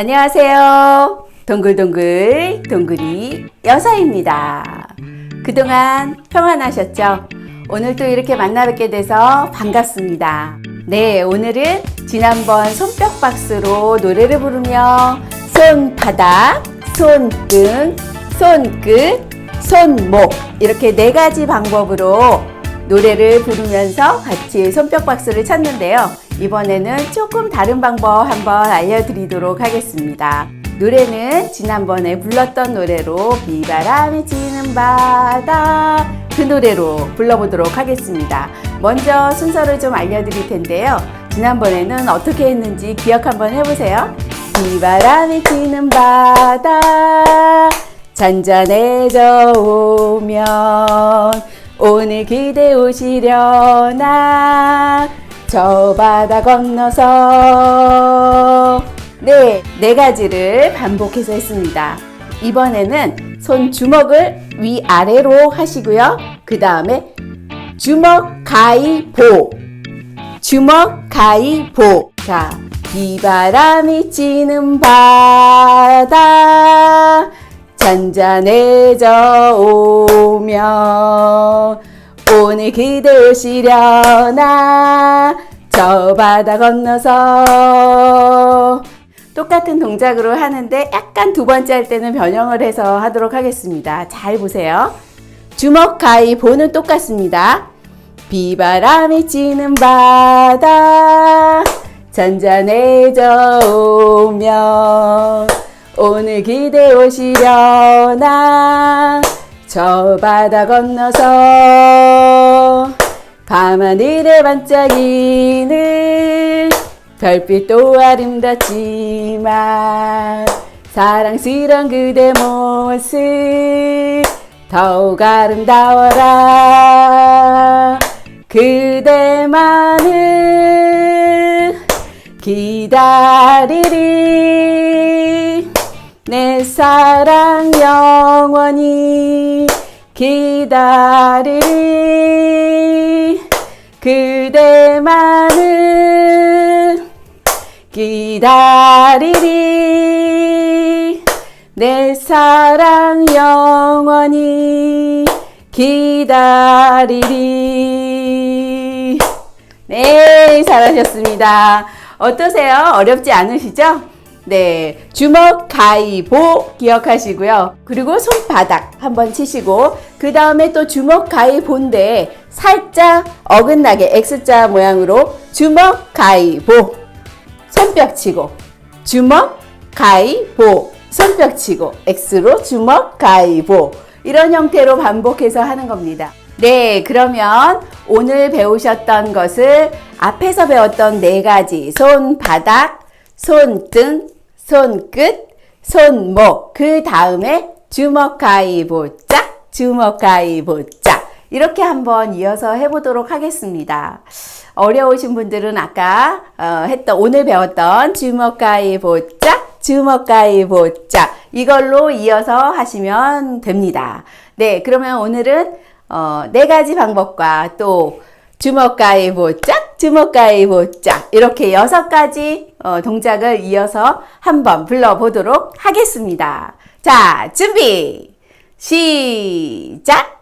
안녕하세요. 동글동글 동글이 여사입니다. 그동안 평안하셨죠? 오늘 또 이렇게 만나 뵙게 돼서 반갑습니다. 네, 오늘은 지난번 손뼉 박스로 노래를 부르며 손바닥, 손등, 손끝, 손목 이렇게 네 가지 방법으로 노래를 부르면서 같이 손뼉 박스를 찾는데요. 이번에는 조금 다른 방법 한번 알려드리도록 하겠습니다. 노래는 지난번에 불렀던 노래로 비바람이 치는 바다 그 노래로 불러보도록 하겠습니다. 먼저 순서를 좀 알려드릴 텐데요. 지난번에는 어떻게 했는지 기억 한번 해보세요. 비바람이 치는 바다 잔잔해져 오면 오늘 그대 오시려나 저 바다 건너서 네, 네 가지를 반복해서 했습니다. 이번에는 손 주먹을 위아래로 하시고요. 그 다음에 주먹 가위보 주먹 가위보 자 비바람이 치는 바다 잔잔해져 오면 오늘 그대 오시려나 저 바다 건너서 똑같은 동작으로 하는데 약간 두 번째 할 때는 변형을 해서 하도록 하겠습니다. 잘 보세요. 주먹 가위 보는 똑같습니다. 비바람이 치는 바다 잔잔해져 오면 오늘 기대 오시려나 저 바다 건너서 밤하늘에 반짝이는 별빛도 아름답지만 사랑스런 그대 모습 더욱 아름다워라. 그대만을 기다리리 내 사랑 영원히 기다리리 그대만을 기다리리. 내 사랑 영원히 기다리리. 네 잘하셨습니다. 어떠세요? 어렵지 않으시죠? 네, 주먹 가위보 기억하시고요. 그리고 손바닥 한번 치시고 그 다음에 또 주먹 가위보인데 살짝 어긋나게 X자 모양으로 주먹 가위보 손뼉 치고 주먹 가위보 손뼉 치고 X로 주먹 가위보 이런 형태로 반복해서 하는 겁니다. 네, 그러면 오늘 배우셨던 것을 앞에서 배웠던 네 가지 손 바닥, 손등, 손끝, 손목, 그 다음에 주먹 가위보 짝, 주먹 가위보 짝. 이렇게 한번 이어서 해보도록 하겠습니다. 어려우신 분들은 아까 어, 했던, 오늘 배웠던 주먹 가위보 짝, 주먹 가위보 짝. 이걸로 이어서 하시면 됩니다. 네, 그러면 오늘은 어, 네 가지 방법과 또 주먹 가위보 짝, 주먹 가위보 짝 이렇게 여섯 가지 어, 동작을 이어서 한번 불러보도록 하겠습니다. 자, 준비! 시작!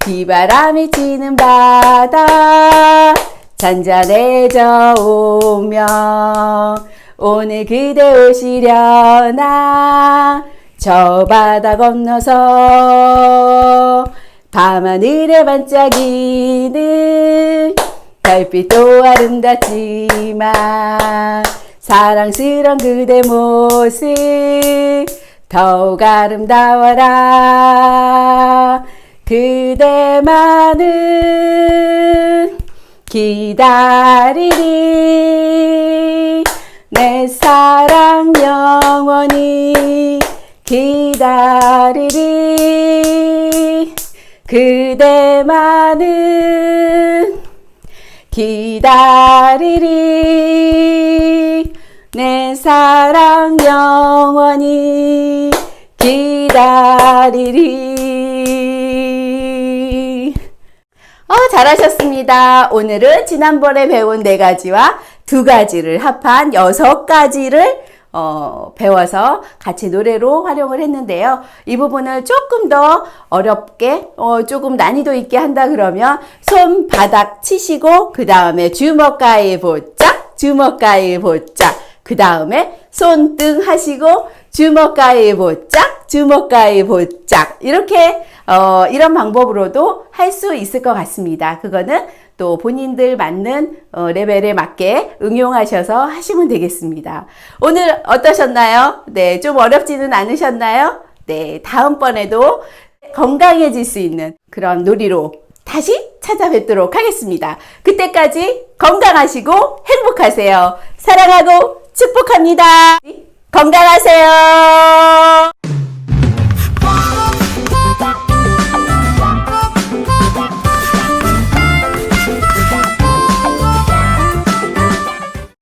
비바람이 치는 바다 잔잔해져 오면 오늘 그대 오시려나 저 바다 건너서 밤하늘에 반짝이는 별빛도 아름답지만 사랑스런 그대 모습 더욱 아름다워라. 그대만은 기다리리. 내 사랑 영원히 기다리리. 그대만은 기다리리 내 사랑 영원히 기다리리 어, 잘하셨습니다. 오늘은 지난번에 배운 네 가지와 두 가지를 합한 여섯 가지를 어, 배워서 같이 노래로 활용을 했는데요. 이 부분을 조금 더 어렵게, 어, 조금 난이도 있게 한다 그러면 손바닥 치시고, 그 다음에 주먹 가위 보짝, 주먹 가위 보짝, 그 다음에 손등 하시고, 주먹 가위 보짝, 주먹 가위 보짝. 이렇게, 어, 이런 방법으로도 할 수 있을 것 같습니다. 그거는 또 본인들 맞는 어, 레벨에 맞게 응용하셔서 하시면 되겠습니다. 오늘 어떠셨나요? 네, 좀 어렵지는 않으셨나요? 네, 다음번에도 건강해질 수 있는 그런 놀이로 다시 찾아뵙도록 하겠습니다. 그때까지 건강하시고 행복하세요. 사랑하고 축복합니다. 건강하세요.